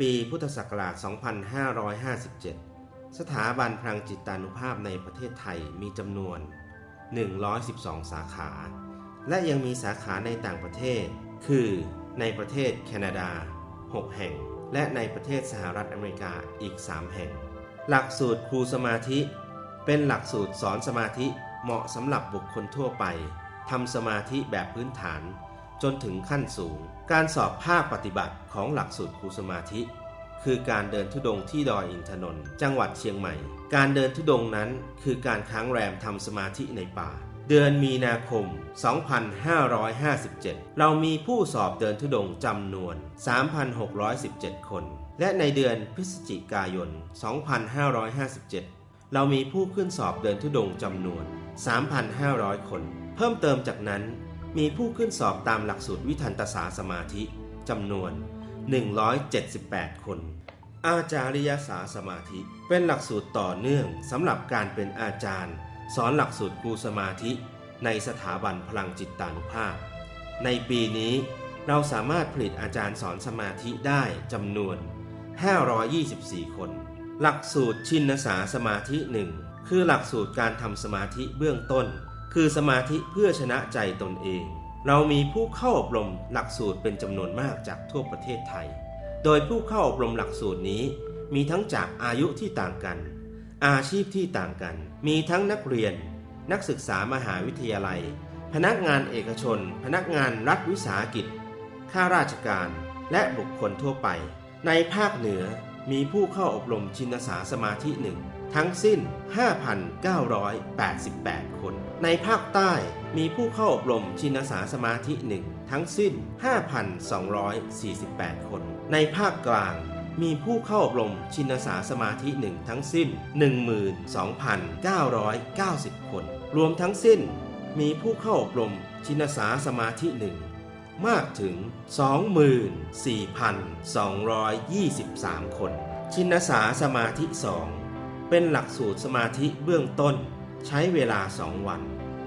ปีพุทธศักราช 2557 สถาบันพลังจิตานุภาพในประเทศไทยมีจำนวน 112 สาขา และยังมีสาขาในต่างประเทศ คือในประเทศแคนาดา 6 แห่ง และในประเทศสหรัฐอเมริกาอีก 3 แห่ง หลักสูตรครูสมาธิ เป็นหลักสูตรสอนสมาธิเหมาะสำหรับบุคคลทั่วไปทำสมาธิแบบพื้นฐาน จนถึงขั้นสูง การสอบภาคปฏิบัติของหลักสูตรครูสมาธิ คือการเดินทุดงค์ที่ดอยอินทนนท์จังหวัดเชียงใหม่ การเดินทุดงค์นั้นคือการค้างแรมทำสมาธิในป่า เดือนมีนาคม 2557 เรามีผู้สอบเดินทุดงค์จำนวน 3,617 คน และในเดือนพฤศจิกายน 2557 เรามีผู้ขึ้นสอบเดินทุดงค์จำนวน 3,500 คน เพิ่มเติมจากนั้น มีผู้ขึ้นสอบตามหลักสูตรวิทันตสาสมาธิจำนวน 178 คน อาจาริยสาสมาธิ เป็นหลักสูตรต่อเนื่องสำหรับการเป็นอาจารย์ สอนหลักสูตรครูสมาธิ ในสถาบันพลังจิตตานุภาพ ในปีนี้เราสามารถผลิตอาจารย์สอนสมาธิได้จำนวน 524 คน หลักสูตรชินสาสมาธิหนึ่งคือหลักสูตรการทำสมาธิเบื้องต้น คือสมาธิเพื่อชนะใจตนเอง เรามีผู้เข้าอบรมหลักสูตรเป็นจำนวนมากจากทั่วประเทศไทย โดยผู้เข้าอบรมหลักสูตรนี้ มีทั้งจากอายุที่ต่างกัน อาชีพที่ต่างกัน มีทั้งนักเรียน นักศึกษามหาวิทยาลัย พนักงานเอกชน พนักงานรัฐวิสาหกิจ ข้าราชการ และบุคคลทั่วไป ในภาคเหนือมีผู้เข้าอบรมชินสาสมาธิหนึ่ง ทั้งสิ้น 5,988 คน ในภาคใต้มีผู้เข้าอบรมชินสาสมาธิหนึ่งทั้งสิ้น 5,248 คน ในภาคกลางมีผู้เข้าอบรมชินสาสมาธิหนึ่งทั้งสิ้น 12,990 คน รวมทั้งสิ้นมีผู้เข้าอบรมชินสาสมาธิหนึ่งมากถึง 24,223 คน ชินสาสมาธิ2 เป็นหลักสูตรสมาธิเบื้องต้น ใช้เวลา 2 วัน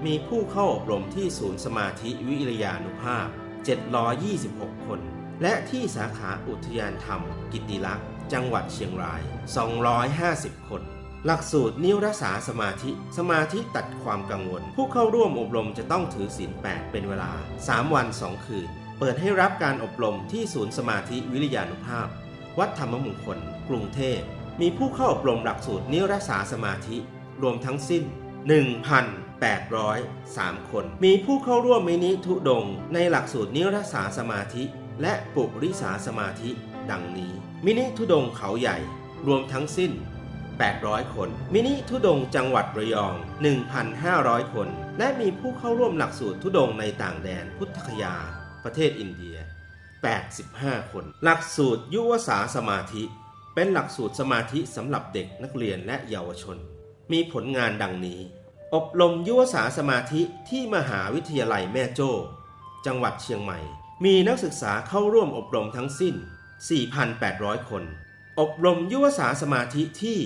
มีผู้เข้าอบรมที่ศูนย์สมาธิวิริยานุภาพ 726 คน และที่สาขาอุทยานธรรม กิติลักษ์จังหวัดเชียงราย 250 คน หลักสูตรนิรสาสมาธิ สมาธิตัดความกังวล ผู้เข้าร่วมอบรมจะต้องถือศีล8เป็นเวลา 3 วัน 2 คืน เปิดให้รับการอบรมที่ศูนย์สมาธิวิริยานุภาพ วัดธรรมมงคล กรุงเทพ มีผู้เข้าอบรมหลักสูตรนิรสาสมาธิ รวมทั้งสิ้น 1,803 คน มีผู้เข้าร่วมมินิทุดง ในหลักสูตรนิรสาสมาธิ และปุริสาสมาธิ ดังนี้ มินิทุดงเขาใหญ่ รวมทั้งสิ้น 800 คน มินิทุดงจังหวัดระยอง 1,500 คน และมีผู้เข้าร่วมหลักสูตรทุดงในต่างแดนพุทธคยา ประเทศอินเดีย 85 คน หลักสูตรยุวสาสมาธิ เป็นหลักสูตรสมาธิสำหรับเด็กนักเรียนและเยาวชน มีผลงานดังนี้ อบรมยุวสาสมาธิที่มหาวิทยาลัยแม่โจ้ จังหวัดเชียงใหม่ มีนักศึกษาเข้าร่วมอบรมทั้งสิ้น 4,800 คน อบรมยุวสาสมาธิที่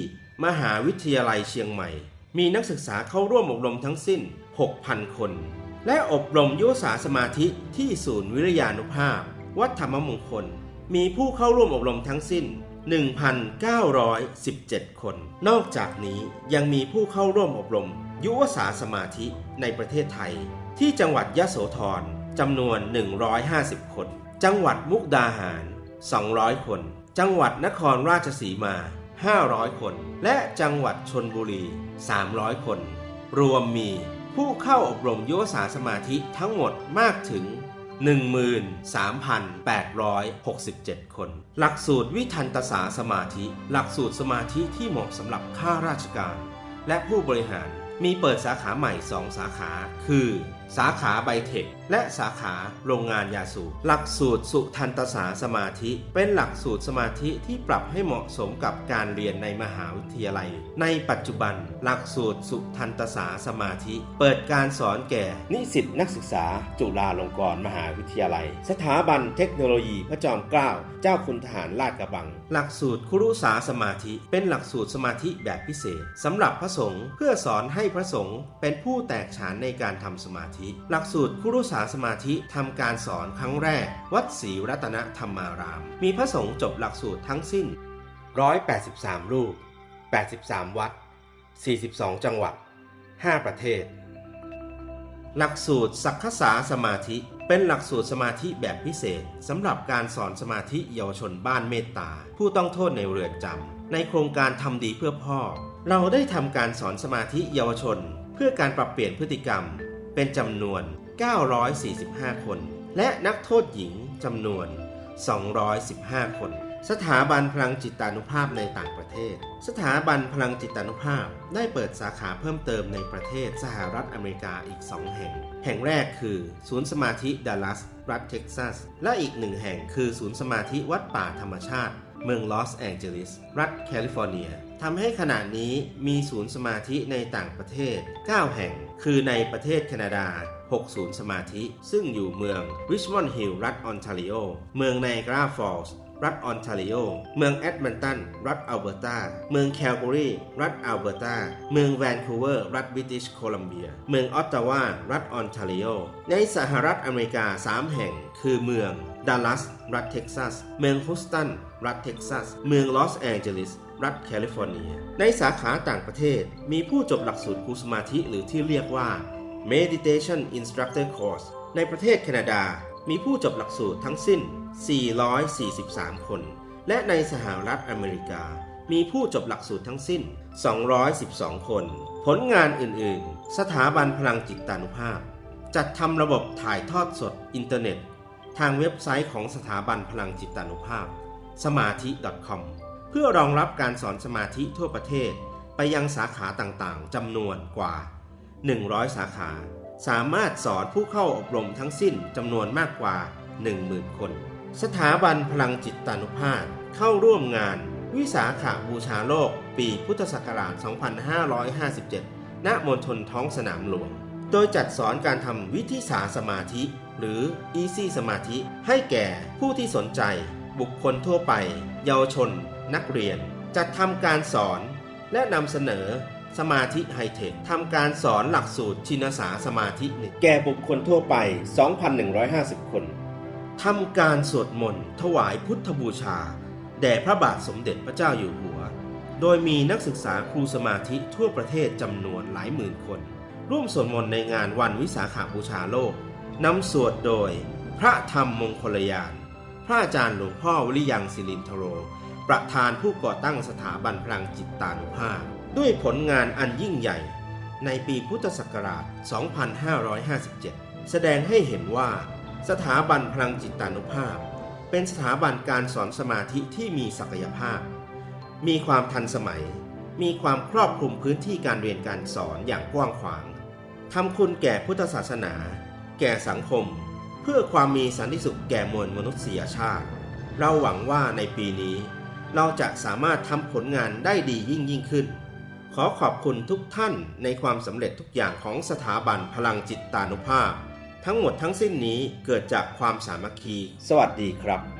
มหาวิทยาลัยเชียงใหม่ มีนักศึกษาเข้าร่วมอบรมทั้งสิ้น 6,000 คน และอบรมยุวสาสมาธิที่ศูนย์วิริยานุภาพ วัดธรรมมงคล มีผู้เข้าร่วมอบรมทั้งสิ้น 1,917 คน นอกจากนี้ยังมีผู้เข้าร่วมอบรม ยุวสาสมาธิในประเทศไทย ที่จังหวัดยะโสธรจำนวน 150 คน จังหวัดมุกดาหาร 200 คน จังหวัดนครราชสีมา 500 คน และจังหวัดชนบุรี 300 คน รวมมีผู้เข้าอบรมยุวสาสมาธิทั้งหมดมากถึง 13,867 คน หลักสูตรวิทันตสาสมาธิ หลักสูตรสมาธิที่เหมาะสำหรับข้าราชการ และผู้บริหารมีเปิดสาขาใหม่ 2 สาขา คือสาขาไบเทค และสาขาโรงงานยาสูบหลักสูตรสุทันตสาสมาธิ เป็นหลักสูตรสมาธิที่ปรับให้เหมาะสมกับการเรียนในมหาวิทยาลัย ในปัจจุบันหลักสูตรสุทันตสาสมาธิ เปิดการสอนแก่นิสิตนักศึกษา จุฬาลงกรณ์มหาวิทยาลัย สถาบันเทคโนโลยีพระจอมเกล้าเจ้าคุณทหารลาดกระบัง หลักสูตรครุสาสมาธิ เป็นหลักสูตรสมาธิแบบพิเศษสำหรับพระสงฆ์เพื่อสอนให้พระสงฆ์เป็นผู้แตกฉานในการทำสมาธิธิหลักสูตรคุรุสาสมาธิทำการสอนครั้งแรก วัดศรีรัตนธรรมาราม มีพระสงฆ์จบหลักสูตรทั้งสิ้น 183 รูป 83 วัด 42 จังหวัด 5 ประเทศ หลักสูตรสักขษาสมาธิ เป็นหลักสูตรสมาธิแบบพิเศษสำหรับการสอนสมาธิเยาวชนบ้านเมตตา ผู้ต้องโทษในเรือนจำในโครงการทำดีเพื่อพ่อ เราได้ทำการสอนสมาธิเยาวชน เพื่อการปรับเปลี่ยนพฤติกรรม เป็นจำนวน 945 คน และนักโทษหญิงจำนวน 215 คน สถาบันพลังจิตานุภาพในต่างประเทศ สถาบันพลังจิตานุภาพได้เปิดสาขาเพิ่มเติมในประเทศสหรัฐอเมริกาอีก 2 แห่ง แห่งแรกคือศูนย์สมาธิดัลลัส รัฐเท็กซัส และอีกหนึ่งแห่งคือศูนย์สมาธิวัดป่าธรรมชาติ เมืองลอสแองเจลิส รัฐแคลิฟอร์เนียทำให้ขณะนี้มีศูนย์สมาธิในต่างประเทศ 9 แห่ง คือในประเทศแคนาดา6ศูนย์สมาธิ ซึ่งอยู่เมืองริชมอนด์ฮิลล์รัฐออนทาริโอ เมืองไนกราฟอลส์รัฐออนทาริโอ เมืองแอดมันตัน รัฐอัลเบอร์ตา เมืองแคลกอรี รัฐอัลเบอร์ตา เมืองแวนคูเวอร์ รัฐบริติชโคลัมเบีย เมืองออตตาวา รัฐออนทาริโอ ในสหรัฐอเมริกา 3 แห่ง คือเมือง ดัลลัส รัฐเท็กซัส เมืองฮุสตัน รัฐเท็กซัส เมืองลอสแองเจลิส รัฐแคลิฟอร์เนีย ในสาขาต่างประเทศ มีผู้จบหลักสูตรครูสมาธิหรือที่เรียกว่า Meditation Instructor Course ในประเทศแคนาดา มีผู้จบหลักสูตรทั้งสิ้น 443 คน และในสหรัฐอเมริกา มีผู้จบหลักสูตรทั้งสิ้น 212 คน ผลงานอื่น ๆ สถาบันพลังจิตตานุภาพ จัดทำระบบถ่ายทอดสดอินเทอร์เน็ต ทางเว็บไซต์ของสถาบันพลังจิตตานุภาพ สมาธิ .com เพื่อรองรับการสอนสมาธิทั่วประเทศ ไปยังสาขาต่างๆจำนวนกว่า 100 สาขา สามารถสอนผู้เข้าอบรมทั้งสิ้นจำนวนมากกว่า 10,000 คน สถาบันพลังจิตตานุภาพเข้าร่วมงาน วิสาขาบูชาโลก ปีพุทธศักราช 2557 ณ มณฑลท้องสนามหลวง โดยจัดสอนการทำวิธิสาสมาธิ หรือ Easy สมาธิ ให้แก่ผู้ที่สนใจ บุคคลทั่วไป เยาวชน นักเรียน จัดทำการสอน และนำเสนอสมาธิไฮเทคทำการสอนหลักสูตรชินสาสมาธิหนึ่งแก่บุคคลทั่วไป 2,150 คนทำการสวดมนต์ถวายพุทธบูชา แด่พระบาทสมเด็จพระเจ้าอยู่หัว โดยมีนักศึกษาครูสมาธิทั่วประเทศจำนวนหลายหมื่นคน ร่วมสวดมนต์ในงานวันวิสาขาบูชาโลก นำสวดโดย พระธรรมมงคลยาน พระอาจารย์หลวงพ่อวริยังศิรินทโร ประธานผู้ก่อตั้งสถาบันพลังจิตตานุภาพ ด้วยผลงานอันยิ่งใหญ่ ในปีพุทธศักราช 2557 แสดงให้เห็นว่า สถาบันพลังจิตตานุภาพ เป็นสถาบันการสอนสมาธิที่มีศักยภาพ มีความทันสมัยมีความครอบคลุมพื้นที่การเรียนการสอนอย่างกว้างขวาง ทำคุณแก่พุทธศาสนา แก่สังคม เพื่อความมีสันติสุขแก่มวลมนุษยชาติ เราหวังว่าในปีนี้ เราจะสามารถทำผลงานได้ดียิ่งยิ่งขึ้น ขอขอบคุณทุกท่านในความสำเร็จทุกอย่างของสถาบันพลังจิตตานุภาพ ทั้งหมดทั้งสิ้นนี้เกิดจากความสามัคคี สวัสดีครับ